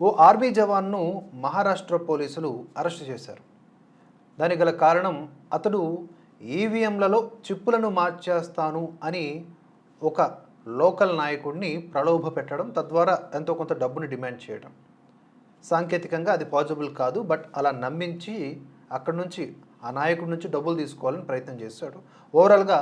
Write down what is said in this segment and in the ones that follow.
ఓ army జవాన్ను Maharashtra పోలీసులు arrest చేశారు. దానికి గల కారణం అతడు ఈవీఎంలలో చిప్పులను మార్చేస్తాను అని ఒక లోకల్ నాయకుడిని ప్రలోభ పెట్టడం తద్వారా ఎంతో కొంత డబ్బుని డిమాండ్ చేయడం సాంకేతికంగా అది పాజిబుల్ కాదు బట్ అలా నమ్మించి అక్కడి నుంచి ఆ నాయకుడి నుంచి డబ్బులు తీసుకోవాలని ప్రయత్నం చేశాడు. ఓవరాల్గా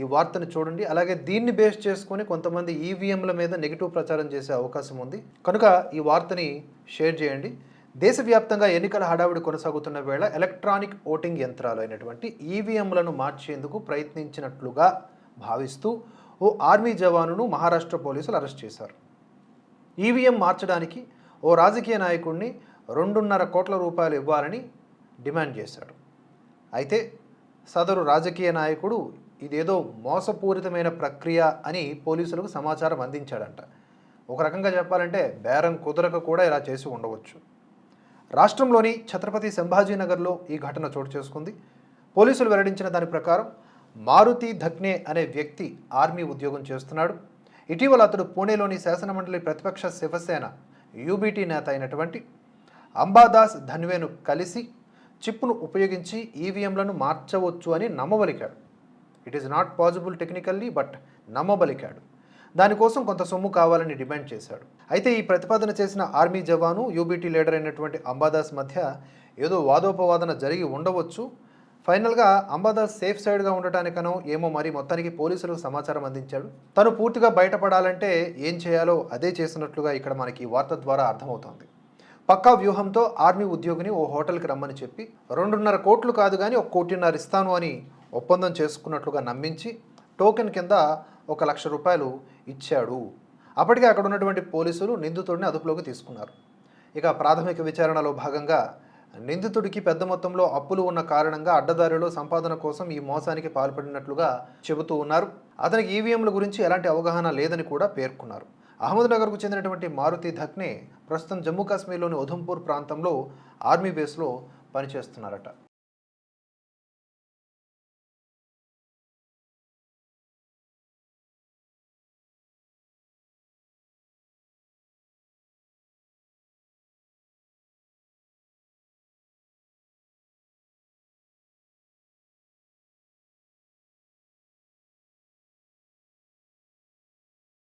ఈ వార్తను చూడండి. అలాగే దీన్ని బేస్ చేసుకొని కొంతమంది ఈవీఎంల మీద నెగిటివ్ ప్రచారం చేసే అవకాశం ఉంది. కనుక ఈ వార్తని షేర్ చేయండి. దేశవ్యాప్తంగా ఎన్నికల హడావిడి కొనసాగుతున్న వేళ ఎలక్ట్రానిక్ ఓటింగ్ యంత్రాలు అయినటువంటి ఈవీఎంలను మార్చేందుకు ప్రయత్నించినట్లుగా భావిస్తూ ఓ ఆర్మీ జవానును మహారాష్ట్ర పోలీసులు అరెస్ట్ చేశారు. ఈవీఎం మార్చడానికి ఓ రాజకీయ నాయకుడిని రెండున్నర కోట్ల రూపాయలు ఇవ్వాలని డిమాండ్ చేశాడు అయితే సదరు రాజకీయ నాయకుడు ఇదేదో మోసపూరితమైన ప్రక్రియ అని పోలీసులకు సమాచారం అందించాడంట. ఒక రకంగా చెప్పాలంటే బేరం కుదరక కూడా ఇలా చేసి ఉండవచ్చు. రాష్ట్రంలోని ఛత్రపతి సంభాజీనగర్లో ఈ ఘటన చోటు చేసుకుంది. పోలీసులు వెల్లడించిన దాని ప్రకారం మారుతి ధక్నే అనే వ్యక్తి ఆర్మీ ఉద్యోగం చేస్తున్నాడు. ఇటీవల అతడు పూణేలోని శాసనమండలి ప్రతిపక్ష శివసేన యూబీటీ నేత అయినటువంటి అంబాదాస్ ధన్వేను కలిసి చిప్పును ఉపయోగించి ఈవీఎంలను మార్చవచ్చు అని నమ్మవలికాడు. It is not possible technically but నమ్మబలికాడు. దానికోసం కొంత సొమ్ము కావాలని డిమాండ్ చేశాడు. అయితే ఈ ప్రతిపాదన చేసిన ఆర్మీ జవాను యూబీటీ లీడర్ అయినటువంటి అంబాదాస్ మధ్య ఏదో వాదోపవాదన జరిగి ఉండవచ్చు. ఫైనల్గా అంబాదాస్ సేఫ్ సైడ్గా ఉండటానికనో ఏమో మరి మొత్తానికి పోలీసులకు సమాచారం అందించాడు. తను పూర్తిగా బయటపడాలంటే ఏం చేయాలో అదే చేసినట్లుగా ఇక్కడ మనకి వార్త ద్వారా అర్థమవుతోంది. పక్కా వ్యూహంతో ఆర్మీ ఉద్యోగిని ఓ హోటల్కి రమ్మని చెప్పి రెండున్నర కోట్లు కాదు కానీ ఒక కోటిన్నర ఇస్తాను అని ఒప్పందం చేసుకున్నట్లుగా నమ్మించి టోకెన్ కింద ఒక లక్ష రూపాయలు ఇచ్చాడు. అప్పటికే అక్కడ ఉన్నటువంటి పోలీసులు నిందితుడిని అదుపులోకి తీసుకున్నారు. ఇక ప్రాథమిక విచారణలో భాగంగా నిందితుడికి పెద్ద మొత్తంలో అప్పులు ఉన్న కారణంగా అడ్డదారిలో సంపాదన కోసం ఈ మోసానికి పాల్పడినట్లుగా చెబుతూ ఉన్నారు. అతనికి ఈవీఎంల గురించి ఎలాంటి అవగాహన లేదని కూడా పేర్కొన్నారు. అహ్మద్నగర్కు చెందినటువంటి మారుతి ధక్నే ప్రస్తుతం జమ్మూ కాశ్మీర్లోని ఉధంపూర్ ప్రాంతంలో ఆర్మీ బేస్లో పనిచేస్తున్నారట.